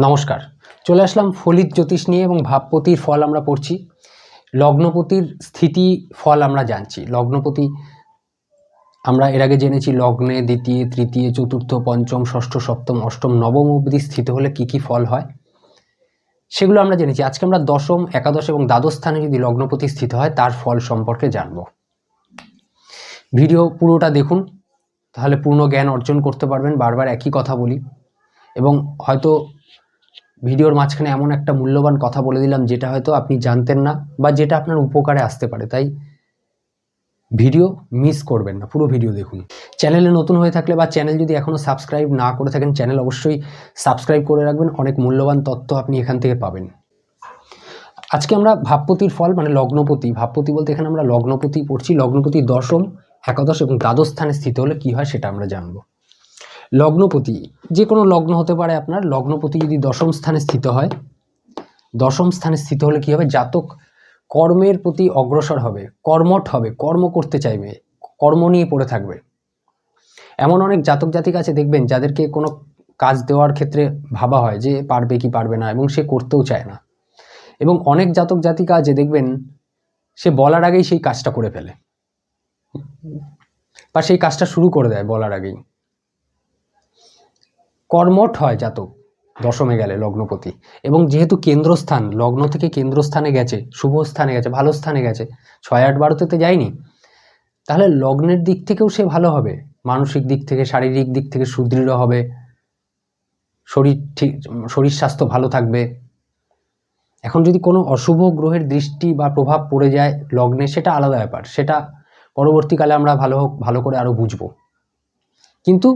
নমস্কার। চলে আসলাম ফলিত জ্যোতিষ নিয়ে এবং ভাবপতির ফল আমরা পড়ছি। লগ্নপতির স্থিতি ফল আমরা জানছি। লগ্নপতি আমরা এর আগে জেনেছি লগ্নে দ্বিতীয়, তৃতীয়, চতুর্থ, পঞ্চম, ষষ্ঠ, সপ্তম, অষ্টম, নবম অবধি স্থিত হলে কি কি ফল হয়? সেগুলো আমরা জেনেছি। আজকে আমরা দশম, একাদশ এবং দ্বাদশ স্থানে যদি লগ্নপতি স্থিত হয়, তার ফল সম্পর্কে জানব। ভিডিও পুরোটা দেখুন, তাহলে পূর্ণ জ্ঞান অর্জন করতে পারবেন। বারবার একই কথা বলি। এবং হয়তো ভিডিওর মাঝখানে এমন একটা মূল্যবান কথা বলে দিলাম, যেটা হয়তো আপনি জানতেন না বা যেটা আপনার উপকারে আসতে পারে। তাই ভিডিও মিস করবেন না, পুরো ভিডিও দেখুন। চ্যানেলে নতুন হয়ে থাকলে বা চ্যানেল যদি এখনও সাবস্ক্রাইব না করে থাকেন, চ্যানেল অবশ্যই সাবস্ক্রাইব করে রাখবেন, অনেক মূল্যবান তথ্য আপনি এখান থেকে পাবেন। আজকে আমরা ভাবপতির ফল মানে লগ্নপতি। ভাবপতি বলতে এখানে আমরা লগ্নপতি পড়ছি। লগ্নপতি দশম, একাদশ এবং দ্বাদশ স্থানে স্থিত হলে কী হয় সেটা আমরা জানব। লগ্নপতি, যে কোনো লগ্ন হতে পারে আপনার। লগ্নপতি যদি দশম স্থানে স্থিত হয়, দশম স্থানে স্থিত হলে কী হবে? জাতক কর্মের প্রতি অগ্রসর হবে, কর্মঠ হবে, কর্ম করতে চাইবে, কর্ম নিয়ে পড়ে থাকবে। এমন অনেক জাতক জাতিক আছে, দেখবেন, যাদেরকে কোনো কাজ দেওয়ার ক্ষেত্রে ভাবা হয় যে পারবে কি পারবে না এবং সে করতেও চায় না। এবং অনেক জাতক জাতিকা আছে, দেখবেন, সে বলার আগেই সেই কাজটা করে ফেলে। বা সেই কাজটা শুরু করে দেয় বলার আগেই। কর্মঠ হয় জাতক, দশমে গেলে লগ্নপতি। এবং যেহেতু কেন্দ্রস্থান, লগ্ন থেকে কেন্দ্রস্থানে গেছে, শুভ স্থানে গেছে, ভালো স্থানে গেছে, ছয় আট বারোতে তো যায়নি, তাহলে লগ্নের দিক থেকেও সে ভালো হবে। মানসিক দিক থেকে, শারীরিক দিক থেকে সুদৃঢ় হবে, শরীর ঠিক, শরীর স্বাস্থ্য ভালো থাকবে। এখন যদি কোনো অশুভ গ্রহের দৃষ্টি বা প্রভাব পড়ে যায় লগ্নে, সেটা আলাদা ব্যাপার। সেটা পরবর্তীকালে আমরা ভালো হোক, ভালো করে আরও বুঝব। কিন্তু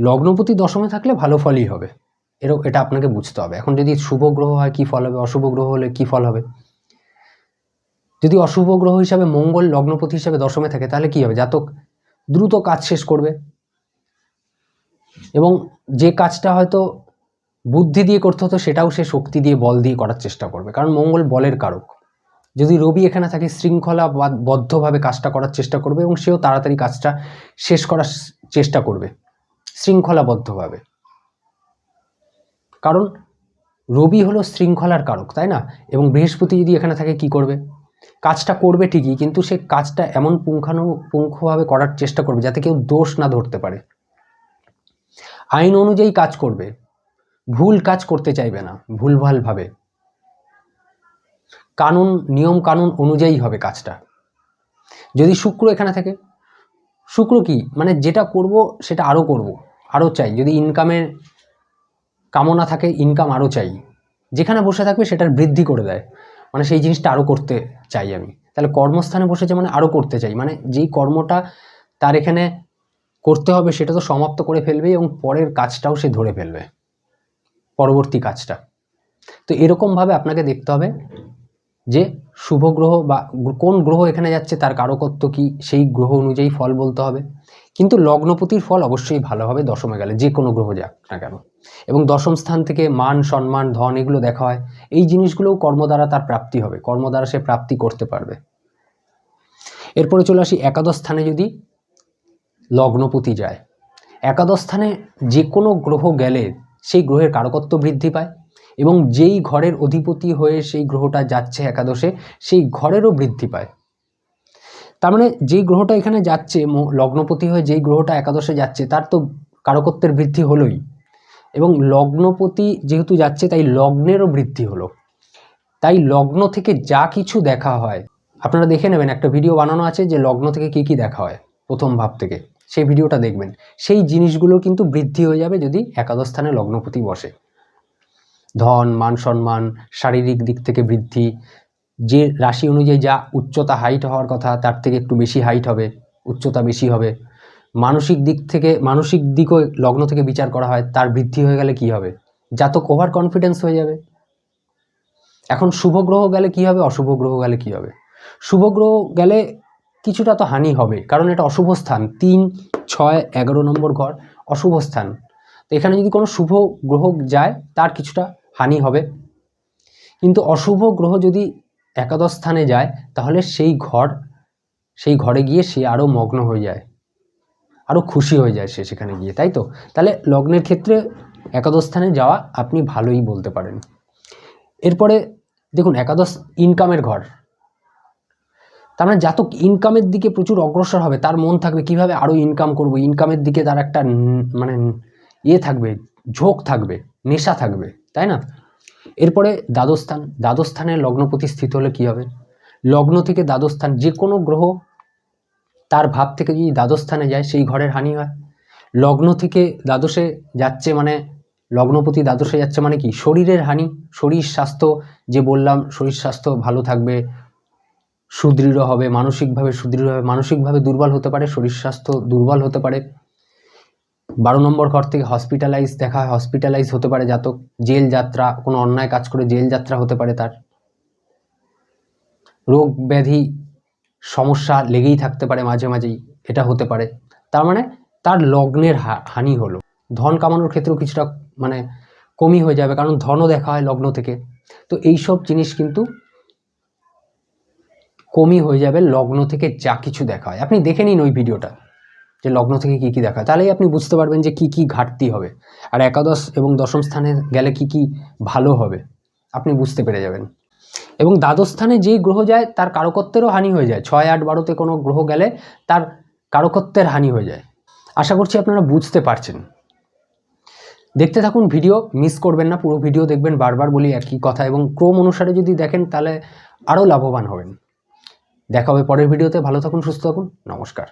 লগ্নপতি দশমে থাকলে ভালো ফলই হবে। এরও এটা আপনাকে বুঝতে হবে। এখন যদি শুভ গ্রহ হয়, কি ফল হবে? অশুভ গ্রহ হলে কি ফল হবে? যদি অশুভ গ্রহ হিসাবে মঙ্গল লগ্নপতি হিসাবে দশমে থাকে, তাহলে কি হবে? জাতক দ্রুত কাজ শেষ করবে। এবং যে কাজটা হয়তো বুদ্ধি দিয়ে করতে হতো, সেটাও সে শক্তি দিয়ে, বল দিয়ে করার চেষ্টা করবে। কারণ মঙ্গল বলের কারক। যদি রবি এখানে থাকে, শৃঙ্খলা বদ্ধভাবে কাজটা করার চেষ্টা করবে এবং সেও তাড়াতাড়ি কাজটা শেষ করার চেষ্টা করবে। শৃঙ্খলাবদ্ধভাবে। কারণ রবি হলো শৃঙ্খলার কারক, তাই না? এবং বৃহস্পতি যদি এখানে থাকে, কি করবে? কাজটা করবে ঠিকই, কিন্তু সে কাজটা এমন পুঙ্খানুপুঙ্খভাবে করার চেষ্টা করবে যাতে কেউ দোষ না ধরতে পারে। আইন অনুযায়ী কাজ করবে, ভুল কাজ করতে চাইবে না, ভুলভালভাবে। কানুন, নিয়ম কানুন অনুযায়ী হবে কাজটা। যদি শুক্র এখানে থাকে, শুক্র কি? মানে যেটা করব, সেটা আরও করব। আরও চাই। যদি ইনকামের কামনা থাকে ইনকাম আরও চাই। যেখানে বসে থাকবে সেটার বৃদ্ধি করে দেয়। মানে সেই জিনিসটা আরও করতে চাই আমি। তাহলে কর্মস্থানে বসেছে মানে আরও করতে চাই। মানে যেই কর্মটা তার এখানে করতে হবে সেটা তো সমাপ্ত করে ফেলবে এবং পরের কাজটাও সে ধরে ফেলবে। পরবর্তী কাজটা। তো এরকমভাবে আপনাকে দেখতে হবে। যে শুভ গ্রহ বা কোন গ্রহ এখানে যাচ্ছে, তার কারকত্ব কি, সেই গ্রহ অনুযায়ী ফল বলতে হবে। কিন্তু লগ্নপতির ফল অবশ্যই ভালো হবে দশমে গেলে, যে কোনো গ্রহ যাক না কেন। এবং দশম স্থান থেকে মান, সম্মান, ধন এগুলো দেখা হয়। এই জিনিসগুলোও কর্ম দ্বারা তার প্রাপ্তি হবে, কর্ম দ্বারা সে প্রাপ্তি করতে পারবে। এরপরে চলে আসি, একাদশ স্থানে যদি লগ্নপতি যায়। একাদশ স্থানে যে কোনো গ্রহ গেলে সেই গ্রহের কারকত্ব বৃদ্ধি পায়। এবং যেই ঘরের অধিপতি হয়ে সেই গ্রহটা যাচ্ছে একাদশে, সেই ঘরেরও বৃদ্ধি পায়। তার মানে যেই গ্রহটা এখানে যাচ্ছে লগ্নপতি হয়ে যেই গ্রহটা একাদশে যাচ্ছে, তার তো কারকত্বের বৃদ্ধি হলোই। এবং লগ্নপতি যেহেতু যাচ্ছে, তাই লগ্নেরও বৃদ্ধি হলো। তাই লগ্ন থেকে যা কিছু দেখা হয়, আপনারা দেখে নেবেন, একটা ভিডিও বানানো আছে যে লগ্ন থেকে কি কি দেখা হয়, প্রথম ভাব থেকে। সেই ভিডিওটা দেখবেন। সেই জিনিসগুলো কিন্তু বৃদ্ধি হয়ে যাবে যদি একাদশ স্থানে লগ্নপতি বসে। ধন, মান সম্মান, শারীরিক দিক থেকে বৃদ্ধি, যে রাশি অনুযায়ী যা উচ্চতা হাইট হওয়ার কথা, তার থেকে একটু বেশি হাইট হবে, উচ্চতা বেশি হবে। মানসিক দিক থেকে, মানসিক দিকও লগ্ন থেকে বিচার করা হয়, তার বৃদ্ধি হয়ে গেলে কি হবে? জাতক ওভার কনফিডেন্স হয়ে যাবে। এখন শুভ গ্রহ গেলে কি হবে? অশুভ গ্রহ গেলে কি হবে? শুভ গ্রহ গেলে কিছুটা তো হানি হবে, কারণ এটা অশুভ স্থান। তিন, ছয়, এগারো নম্বর ঘর, অশুভ স্থান। তো এখানে যদি কোনো শুভ গ্রহ যায়, তার কিছুটা হানি হবে। কিন্তু অশুভ গ্রহ যদি একাদশ স্থানে যায়, তাহলে সেই ঘর, সেই ঘরে গিয়ে সে আরও মগ্ন হয়ে যায়, আরও খুশি হয়ে যায় সে সেখানে গিয়ে, তাই তো? তাহলে লগ্নের ক্ষেত্রে একাদশ স্থানে যাওয়া আপনি ভালোই বলতে পারেন। এরপরে দেখুন, একাদশ ইনকামের ঘর। তার মানে জাতক ইনকামের দিকে প্রচুর অগ্রসর হবে, তার মন থাকবে, কীভাবে আরও ইনকাম করব? ইনকামের দিকে তার একটা মানে ইয়ে থাকবে, ঝোঁক থাকবে, নেশা থাকবে, তাই না? এরপরে দ্বাদস্থান, দ্বাদস্থানে লগ্নপতি স্থিত হলে কি হবে? লগ্ন থেকে দ্বাদস্থান, যে কোনো গ্রহ তার ভাব থেকে যদি দ্বাদস্থানে যায়, সেই ঘরের হানি হয়। লগ্ন থেকে দ্বাদশে যাচ্ছে মানে লগ্নপতি দ্বাদশে যাচ্ছে মানে কি? শরীরের হানি, শরীর স্বাস্থ্য, যে বললাম, শরীর স্বাস্থ্য ভালো থাকবে, সুদৃঢ় হবে, মানসিকভাবে সুদৃঢ় হবে, মানসিকভাবে দুর্বল হতে পারে, শরীর স্বাস্থ্য দুর্বল হতে পারে। বারো নম্বর ঘর থেকে হসপিটালাইজ দেখা হয় হসপিটালাইজ হতে পারে জাতক, জেল যাত্রা, কোনো অন্যায় কাজ করে জেল যাত্রা হতে পারে তার। রোগ ব্যাধি, সমস্যা লেগেই থাকতে পারে মাঝে মাঝেই, এটা হতে পারে। তার মানে তার লগ্নের হানি হলো। ধন কামানোর ক্ষেত্রেও কিছুটা মানে কমই হয়ে যাবে, কারণ ধনও দেখা হয় লগ্ন থেকে। তো এইসব জিনিস কিন্তু কমই হয়ে যাবে, লগ্ন থেকে যা কিছু দেখা হয়। আপনি দেখে নিন ওই ভিডিওটা। যে লগ্ন থেকে কি কি দেখা। তাহলেই আপনি বুঝতে পারবেন যে কি কি ঘাটতি হবে। আর একাদশ এবং দশম স্থানে গেলে কি কি ভালো হবে, আপনি বুঝতে পেরে যাবেন। এবং দ্বাদশ স্থানে যেই গ্রহ যায়, তার কারকত্বেরও হানি হয়ে যায়। ছয়, আট, বারোতে কোনো গ্রহ গেলে তার কারকত্বের হানি হয়ে যায়। আশা করছি আপনারা বুঝতে পারছেন। দেখতে থাকুন ভিডিও, মিস করবেন না, পুরো ভিডিও দেখবেন, বারবার বলি একই কথা। এবং ক্রম অনুসারে যদি দেখেন, তাহলে আরও লাভবান হবেন। দেখা হবে পরের ভিডিওতে। ভালো থাকুন, সুস্থ থাকুন। নমস্কার।